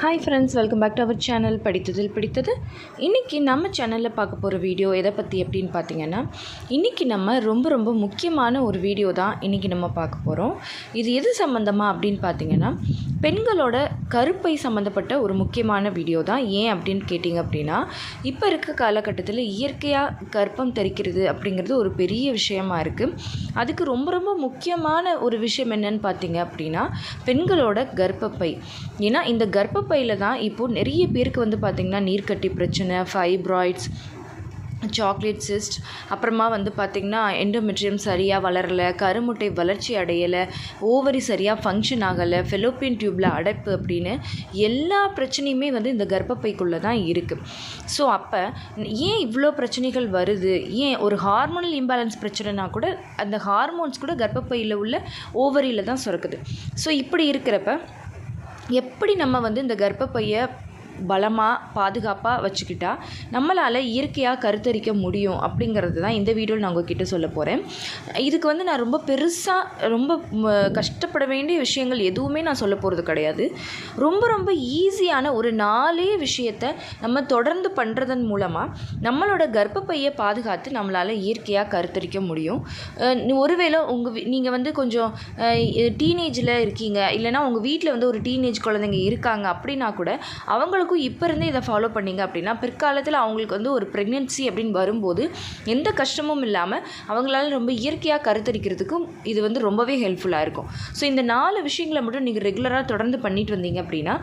Hi friends welcome back to our channel படித்ததில் பிடித்தது இன்றைக்கி நம்ம சேனலில் பார்க்க போகிற வீடியோ எதை பற்றி அப்படின்னு பார்த்தீங்கன்னா இன்றைக்கி நம்ம ரொம்ப ரொம்ப முக்கியமான ஒரு வீடியோ தான் இன்றைக்கி நம்ம பார்க்க போகிறோம் இது எது சம்மந்தமாக அப்படின்னு பார்த்தீங்கன்னா பெண்களோட கருப்பை சம்மந்தப்பட்ட ஒரு முக்கியமான வீடியோ தான். ஏன் அப்படின்னு கேட்டிங்க அப்படின்னா இப்போ இருக்க காலகட்டத்தில் இயற்கையாக கர்ப்பம் தரிக்கிறது அப்படிங்கிறது ஒரு பெரிய விஷயமா இருக்குது அதுக்கு ரொம்ப ரொம்ப முக்கியமான ஒரு விஷயம் என்னன்னு பார்த்தீங்க அப்படின்னா பெண்களோட கர்ப்பப்பை. ஏன்னா இந்த கர்ப்பப்பையில் தான் இப்போது நிறைய பேருக்கு வந்து பார்த்திங்கன்னா நீர்க்கட்டி பிரச்சனை ஃபைப்ராய்ட்ஸ் சாக்லேட் சிஸ்ட். அப்புறமா வந்து பார்த்திங்கன்னா எண்டோமெட்ரியம் சரியாக வளரலை கருமுட்டை வளர்ச்சி அடையலை ஓவரி சரியாக ஃபங்க்ஷன் ஆகலை ஃபெலோப்பியன் டியூப்பில் அடைப்பு அப்படின்னு எல்லா பிரச்சனையுமே வந்து இந்த கர்ப்பப்பைக்குள்ளே தான் இருக்குது ஸோ அப்போ ஏன் இவ்வளோ பிரச்சனைகள் வருது? ஏன் ஒரு ஹார்மோனல் இம்பேலன்ஸ் பிரச்சனைனா கூட அந்த ஹார்மோன்ஸ் கூட கர்ப்பப்பையில் உள்ள ஓவரியில் தான் சுரக்குது. ஸோ இப்படி இருக்கிறப்ப எப்படி நம்ம வந்து இந்த கர்ப்பப்பையை பலமாக பாதுகாப்பாக வச்சுக்கிட்டா நம்மளால் இயற்கையாக கருத்தரிக்க முடியும் அப்படிங்கிறது தான் இந்த வீடியோவில் நான் உங்ககிட்ட சொல்ல போகிறேன் இதுக்கு வந்து நான் ரொம்ப பெருசாக ரொம்ப கஷ்டப்பட வேண்டிய விஷயங்கள் எதுவுமே நான் சொல்ல போகிறது கிடையாது. ரொம்ப ரொம்ப ஈஸியான ஒரு நாலே விஷயத்தை நம்ம தொடர்ந்து பண்ணுறதன் மூலமாக நம்மளோட கர்ப்பப்பையை பாதுகாத்து நம்மளால் இயற்கையாக கருத்தரிக்க முடியும். ஒருவேளை உங்கள் நீங்கள் வந்து கொஞ்சம் டீனேஜில் இருக்கீங்க. இல்லைனா உங்கள் வீட்டில் வந்து ஒரு டீனேஜ் குழந்தைங்க இருக்காங்க அப்படின்னா கூட அவங்களுக்கு அவங்களுக்கும் இப்போ இருந்தே இதை ஃபாலோ பண்ணீங்க அப்படின்னா பிற்காலத்தில் அவங்களுக்கு வந்து ஒரு ப்ரெக்னென்சி அப்படின்னு வரும்போது எந்த கஷ்டமும் இல்லாமல் அவங்களால ரொம்ப இயற்கையாக கருத்தரிக்கிறதுக்கும் இது வந்து ரொம்பவே ஹெல்ப்ஃபுல்லாக இருக்கும். ஸோ இந்த நாலு விஷயங்களை மட்டும் நீங்கள் ரெகுலராக தொடர்ந்து பண்ணிட்டு வந்தீங்க அப்படின்னா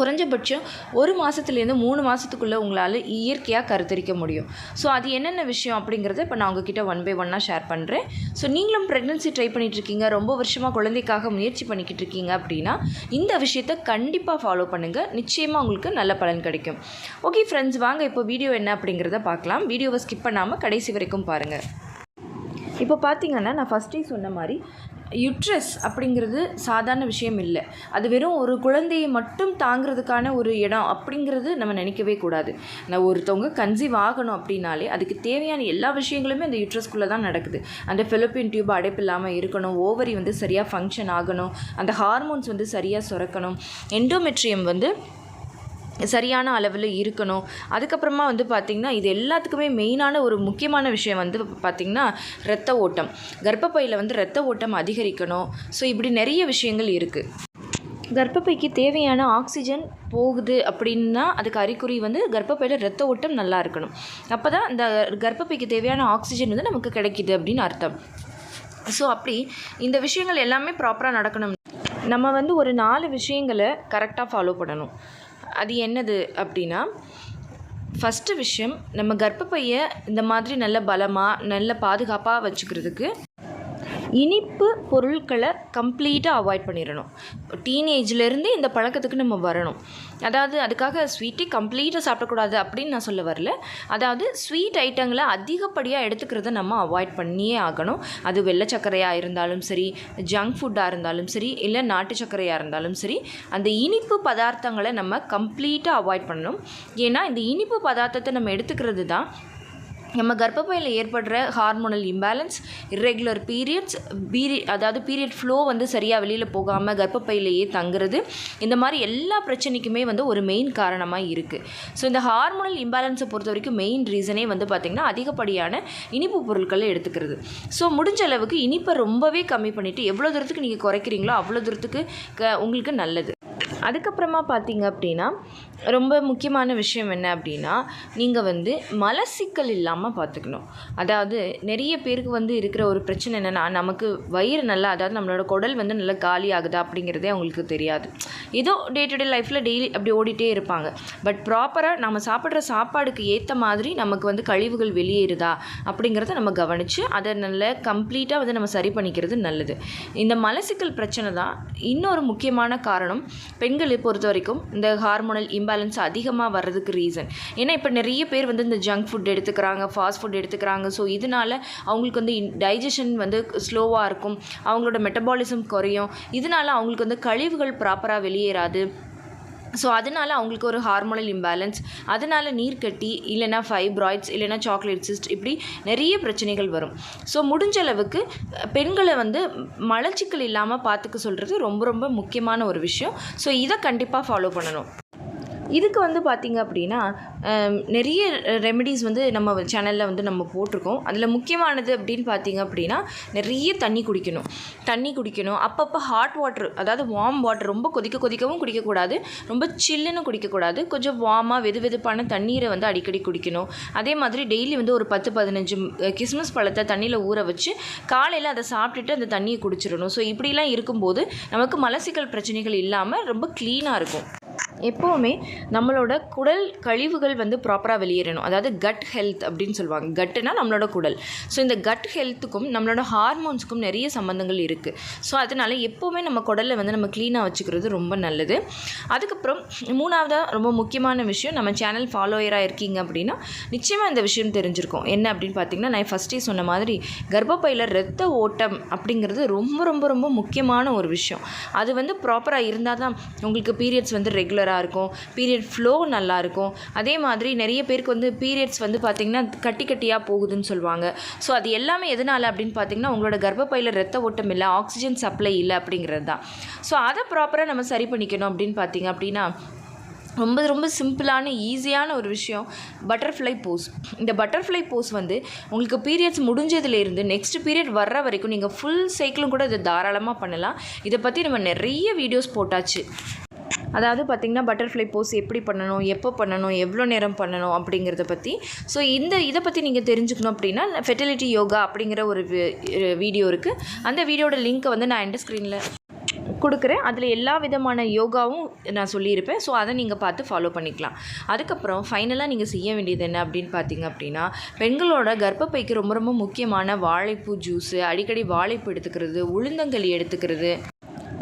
குறைஞ்சபட்சம் ஒரு மாதத்துலேருந்து மூணு மாதத்துக்குள்ளே உங்களால் இயற்கையாக கருத்தரிக்க முடியும். ஸோ அது என்னென்ன விஷயம் அப்படிங்கிறத இப்போ நான் உங்ககிட்ட ஒன் பை ஒன்னாக ஷேர் பண்ணுறேன் ஸோ நீங்களும் ப்ரெக்னன்சி ட்ரை பண்ணிகிட்ருக்கீங்க ரொம்ப வருஷமாக குழந்தைக்காக முயற்சி பண்ணிக்கிட்டு இருக்கீங்க அப்படின்னா இந்த விஷயத்தை கண்டிப்பாக ஃபாலோ பண்ணுங்கள் நிச்சயமாக உங்களுக்கு நல்ல பலன் கிடைக்கும். ஓகே ஃப்ரெண்ட்ஸ் வாங்க இப்போ வீடியோ என்ன அப்படிங்கிறத பார்க்கலாம். வீடியோவை ஸ்கிப் பண்ணாமல் கடைசி வரைக்கும் பாருங்கள் இப்போ பார்த்தீங்கன்னா நான் ஃபஸ்ட்டே சொன்ன மாதிரி யுட்ரஸ் அப்படிங்கிறது சாதாரண விஷயம் இல்லை. அது வெறும் ஒரு குழந்தையை மட்டும் தாங்கிறதுக்கான ஒரு இடம் அப்படிங்கிறது நம்ம நினைக்கவே கூடாது. நான் ஒருத்தவங்க கன்சீவ் ஆகணும் அப்படின்னாலே அதுக்கு தேவையான எல்லா விஷயங்களுமே அந்த யுட்ரஸ்குள்ளே தான் நடக்குது. அந்த ஃபெலோப்பியன் டியூப் அடைப்பு இல்லாமல் இருக்கணும் ஓவரி வந்து சரியாக ஃபங்க்ஷன் ஆகணும் அந்த ஹார்மோன்ஸ் வந்து சரியாக சுரக்கணும் எண்டோமெட்ரியம் வந்து சரியான அளவில் இருக்கணும். அதுக்கப்புறமா வந்து பார்த்திங்கன்னா இது எல்லாத்துக்குமே மெயினான ஒரு முக்கியமான விஷயம் வந்து பார்த்திங்கன்னா இரத்த ஓட்டம். கர்ப்பப்பையில் வந்து இரத்த ஓட்டம் அதிகரிக்கணும். ஸோ இப்படி நிறைய விஷயங்கள் இருக்குது கர்ப்பப்பைக்கு தேவையான ஆக்சிஜன் போகுது அப்படின்னா அதுக்கு அறிகுறி வந்து கர்ப்பப்பையில் இரத்த ஓட்டம் நல்லா இருக்கணும். அப்போ தான் இந்த கர்ப்பப்பைக்கு தேவையான ஆக்சிஜன் வந்து நமக்கு கிடைக்கிது அப்படின்னு அர்த்தம். ஸோ அப்படி இந்த விஷயங்கள் எல்லாமே ப்ராப்பராக நடக்கணும். நம்ம வந்து ஒரு நாலு விஷயங்களை கரெக்டாக ஃபாலோ பண்ணணும். அது என்னது அப்படின்னா ஃபஸ்ட்டு விஷயம் நம்ம கர்ப்பப்பையை இந்த மாதிரி நல்ல பலமாக நல்ல பாதுகாப்பாக வச்சுக்கிறதுக்கு இனிப்பு பொருட்களை கம்ப்ளீட்டாக அவாய்ட் பண்ணிடணும். டீனேஜ்லேருந்து இந்த பழக்கத்துக்கு நம்ம வரணும். அதாவது அதுக்காக ஸ்வீட்டே கம்ப்ளீட்டாக சாப்பிடக்கூடாது அப்படின்னு நான் சொல்ல வரல. அதாவது ஸ்வீட் ஐட்டங்களை அதிகப்படியாக எடுத்துக்கிறத நம்ம அவாய்ட் பண்ணியே ஆகணும். அது வெள்ளை சர்க்கரையாக இருந்தாலும் சரி ஜங்க் ஃபுட்டாக இருந்தாலும் சரி இல்லை நாட்டு சர்க்கரையாக இருந்தாலும் சரி அந்த இனிப்பு பதார்த்தங்களை நம்ம கம்ப்ளீட்டாக அவாய்ட் பண்ணணும். ஏன்னா இந்த இனிப்பு பதார்த்தத்தை நம்ம எடுத்துக்கிறது தான் நம்ம கர்ப்பப்பையில் ஏற்படுற ஹார்மோனல் இம்பேலன்ஸ் irregular பீரியட்ஸ் பீரி அதாவது பீரியட் ஃப்ளோ வந்து சரியாக வெளியில் போகாமல் கர்ப்பப்பையிலேயே தங்குறது இந்த மாதிரி எல்லா பிரச்சனைக்குமே வந்து ஒரு மெயின் காரணமாக இருக்குது ஸோ இந்த ஹார்மோனல் இம்பேலன்ஸை பொறுத்த வரைக்கும் மெயின் ரீசனே வந்து பார்த்திங்கன்னா அதிகப்படியான இனிப்பு பொருட்களை எடுத்துக்கிறது. ஸோ முடிஞ்ச அளவுக்கு இனிப்பை ரொம்பவே கம்மி பண்ணிவிட்டு எவ்வளோ தூரத்துக்கு நீங்கள் குறைக்கிறீங்களோ அவ்வளோ தூரத்துக்கு க உங்களுக்கு நல்லது. அதுக்கப்புறமா பார்த்தீங்க அப்படின்னா ரொம்ப முக்கியமான விஷயம் என்ன அப்படின்னா நீங்கள் வந்து மலசிக்கல் இல்லாமல் பார்த்துக்கணும். அதாவது நிறைய பேருக்கு வந்து இருக்கிற ஒரு பிரச்சனை என்னென்னா நமக்கு வயிறு நல்லா அதாவது நம்மளோட குடல் வந்து நல்லா காலி ஆகுது அப்படிங்கிறதே அவங்களுக்கு தெரியாது. ஏதோ டே டு டே லைஃப்பில் டெய்லி அப்படி ஓடிட்டே இருப்பாங்க. பட் ப்ராப்பராக நம்ம சாப்பிட்ற சாப்பாடுக்கு ஏற்ற மாதிரி நமக்கு வந்து கழிவுகள் வெளியேறுதா அப்படிங்கிறத நம்ம கவனித்து அதை நல்ல கம்ப்ளீட்டாக வந்து நம்ம சரி பண்ணிக்கிறது நல்லது. இந்த மலசிக்கல் பிரச்சனை தான் இன்னொரு முக்கியமான காரணம். பெண்களை பொறுத்த வரைக்கும் இந்த ஹார்மோனல் இம்பேலன்ஸ் அதிகமாக வர்றதுக்கு ரீசன் ஏன்னா இப்போ நிறைய பேர் வந்து இந்த ஜங்க் ஃபுட் எடுத்துக்கிறாங்க ஃபாஸ்ட் ஃபுட் எடுத்துக்கிறாங்க. ஸோ இதனால அவங்களுக்கு வந்து டைஜஷன் வந்து ஸ்லோவாக இருக்கும். அவங்களோட மெட்டபாலிசம் குறையும். இதனால அவங்களுக்கு வந்து கழிவுகள் ப்ராப்பராக வெளியேறாது. ஸோ அதனால அவங்களுக்கு ஒரு ஹார்மோனல் இம்பேலன்ஸ் அதனால நீர்க்கட்டி இல்லைனா ஃபைப்ராய்ட்ஸ் இல்லைனா சாக்லேட் சிஸ்ட் இப்படி நிறைய பிரச்சனைகள் வரும். ஸோ முடிஞ்ச அளவுக்கு பெண்களை வந்து மலச்சிக்கல் இல்லாமல் பார்த்துக்க சொல்கிறது ரொம்ப ரொம்ப முக்கியமான ஒரு விஷயம். ஸோ இதை கண்டிப்பாக ஃபாலோ பண்ணணும். இதுக்கு வந்து பார்த்திங்க அப்படின்னா நிறைய ரெமெடிஸ் வந்து நம்ம சேனலில் வந்து நம்ம போட்டிருக்கோம். அதில் முக்கியமானது அப்படின்னு பார்த்தீங்க அப்படின்னா நிறைய தண்ணி குடிக்கணும். தண்ணி குடிக்கணும். அப்பப்போ ஹாட் வாட்டர் அதாவது வார்ம் வாட்டர் ரொம்ப கொதிக்க கொதிக்கவும் குடிக்கக்கூடாது. ரொம்ப சில்லுன்னு குடிக்கக்கூடாது. கொஞ்சம் வார்மாக வெது வெதுப்பான தண்ணீரை வந்து அடிக்கடி குடிக்கணும். அதே மாதிரி டெய்லி வந்து ஒரு பத்து பதினஞ்சு கிறிஸ்மஸ் பழத்தை தண்ணியில் ஊற வச்சு காலையில் அதை சாப்பிட்டுட்டு அந்த தண்ணியை குடிச்சிடணும். ஸோ இப்படிலாம் இருக்கும்போது நமக்கு மலசிக்கல் பிரச்சனைகள் இல்லாமல் ரொம்ப க்ளீனாக இருக்கும். எப்போவுமே நம்மளோட குடல் கழிவுகள் வந்து ப்ராப்பராக வெளியேறணும். அதாவது கட் ஹெல்த் அப்படின்னு சொல்லுவாங்க. கட்டுனா நம்மளோட குடல். ஸோ இந்த கட் ஹெல்த்துக்கும் நம்மளோட ஹார்மோன்ஸுக்கும் நிறைய சம்மந்தங்கள் இருக்குது ஸோ அதனால் எப்போவுமே நம்ம குடலை வந்து நம்ம க்ளீனாக வச்சுக்கிறது ரொம்ப நல்லது. அதுக்கப்புறம் மூணாவதாக ரொம்ப முக்கியமான விஷயம் நம்ம சேனல் ஃபாலோயராக இருக்கீங்க அப்படின்னா நிச்சயமாக இந்த விஷயம் தெரிஞ்சிருக்கும். என்ன அப்படின்னு பார்த்தீங்கன்னா நான் ஃபஸ்ட்டே சொன்ன மாதிரி கர்ப்பப்பையில் ரத்த ஓட்டம் அப்படிங்கிறது ரொம்ப ரொம்ப ரொம்ப முக்கியமான ஒரு விஷயம். அது வந்து ப்ராப்பராக இருந்தால் தான் உங்களுக்கு பீரியட்ஸ் வந்து ரெகுலராக இருக்கும் பீரியட் ஃப்ளோ நல்லாயிருக்கும். அதே மாதிரி நிறைய பேருக்கு வந்து பீரியட்ஸ் வந்து பார்த்திங்கன்னா கட்டி கட்டியாக போகுதுன்னு சொல்லுவாங்க. ஸோ அது எல்லாமே எதனால் அப்படின்னு பார்த்தீங்கன்னா உங்களோட கர்ப்பப்பையில் ரத்த ஓட்டம் இல்லை ஆக்சிஜன் சப்ளை இல்லை அப்படிங்கிறது தான். ஸோ அதை ப்ராப்பராக நம்ம சரி பண்ணிக்கணும் அப்படின்னு பார்த்தீங்க அப்படின்னா ரொம்ப ரொம்ப சிம்பிளான ஈஸியான ஒரு விஷயம் பட்டர்ஃப்ளை போஸ் இந்த பட்டர்ஃப்ளை போஸ் வந்து உங்களுக்கு பீரியட்ஸ் முடிஞ்சதுலேருந்து நெக்ஸ்ட் பீரியட் வர்ற வரைக்கும் நீங்கள் ஃபுல் சைக்கிளும் கூட இதை தாராளமாக பண்ணலாம். இதை பற்றி நம்ம நிறைய வீடியோஸ் போட்டாச்சு. அதாவது பார்த்திங்கன்னா பட்டர்ஃப்ளை போஸ் எப்படி பண்ணணும் எப்போ பண்ணணும் எவ்வளோ நேரம் பண்ணணும் அப்படிங்கிறத பற்றி ஸோ இந்த இதை பற்றி நீங்கள் தெரிஞ்சுக்கணும் அப்படின்னா ஃபெர்டிலிட்டி யோகா அப்படிங்கிற ஒரு வீடியோ இருக்குது அந்த வீடியோட லிங்க்கை வந்து நான் எண்ட் ஸ்க்ரீனில் கொடுக்குறேன். அதில் எல்லா விதமான யோகாவும் நான் சொல்லியிருப்பேன். ஸோ அதை நீங்கள் பார்த்து ஃபாலோ பண்ணிக்கலாம். அதுக்கப்புறம் ஃபைனலாக நீங்கள் செய்ய வேண்டியது என்ன அப்படின்னு பார்த்தீங்க அப்படின்னா பெண்களோட கர்ப்பப்பைக்கு ரொம்ப ரொம்ப முக்கியமான வாழைப்பூ ஜூஸு அடிக்கடி வாழைப்பூ எடுத்துக்கிறது உளுந்தங்களி எடுத்துக்கிறது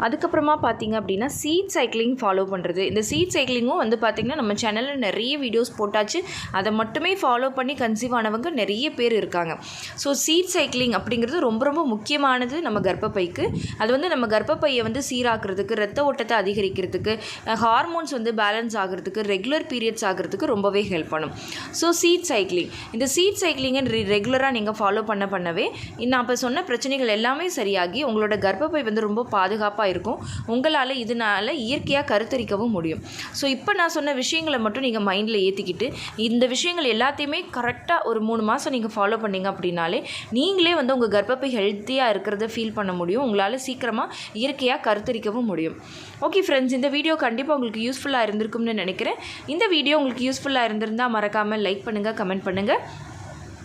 அதுக்கப்புறமா பார்த்தீங்க அப்படின்னா சீட் சைக்கிளிங் ஃபாலோ பண்ணுறது இந்த சீட் சைக்கிளிங்கும் வந்து பார்த்திங்கன்னா நம்ம சேனலில் நிறைய வீடியோஸ் போட்டாச்சு. அதை மட்டுமே ஃபாலோ பண்ணி கன்சீவ் ஆனவங்க நிறைய பேர் இருக்காங்க. ஸோ சீட் சைக்கிளிங் அப்படிங்கிறது ரொம்ப ரொம்ப முக்கியமானது நம்ம கர்ப்பப்பைக்கு. அது வந்து நம்ம கர்ப்பப்பையை வந்து சீராக்கிறதுக்கு ரத்த ஓட்டத்தை அதிகரிக்கிறதுக்கு ஹார்மோன்ஸ் வந்து பேலன்ஸ் ஆகிறதுக்கு ரெகுலர் பீரியட்ஸ் ஆகிறதுக்கு ரொம்பவே ஹெல்ப் பண்ணும். ஸோ சீட் சைக்கிளிங் இந்த சீட் சைக்கிளிங்கை ரெகுலராக நீங்கள் ஃபாலோ பண்ண பண்ணவே நான் இப்போ சொன்ன பிரச்சனைகள் எல்லாமே சரியாகி உங்களோட கர்ப்பப்பை வந்து ரொம்ப பாதுகாப்பாக இருக்கும். உங்களால் இதனால் இயற்கையாக கருத்தரிக்கவும் முடியும். ஸோ இப்போ நான் சொன்ன விஷயங்களை மட்டும் நீங்கள் மைண்டில் ஏற்றிக்கிட்டு இந்த விஷயங்கள் எல்லாத்தையுமே கரெக்டாக ஒரு மூணு மாதம் நீங்கள் ஃபாலோ பண்ணிங்க அப்படின்னாலே நீங்களே வந்து உங்கள் கர்ப்பப்பை ஹெல்த்தியாக இருக்கிறத ஃபீல் பண்ண முடியும். உங்களால் சீக்கிரமாக இயற்கையாக கருத்தரிக்கவும் முடியும். ஓகே ஃப்ரெண்ட்ஸ் இந்த வீடியோ கண்டிப்பாக உங்களுக்கு யூஸ்ஃபுல்லாக இருந்திருக்கும்னு நினைக்கிறேன். இந்த வீடியோ உங்களுக்கு யூஸ்ஃபுல்லாக இருந்திருந்தால் மறக்காமல் லைக் பண்ணுங்கள் கமெண்ட் பண்ணுங்கள்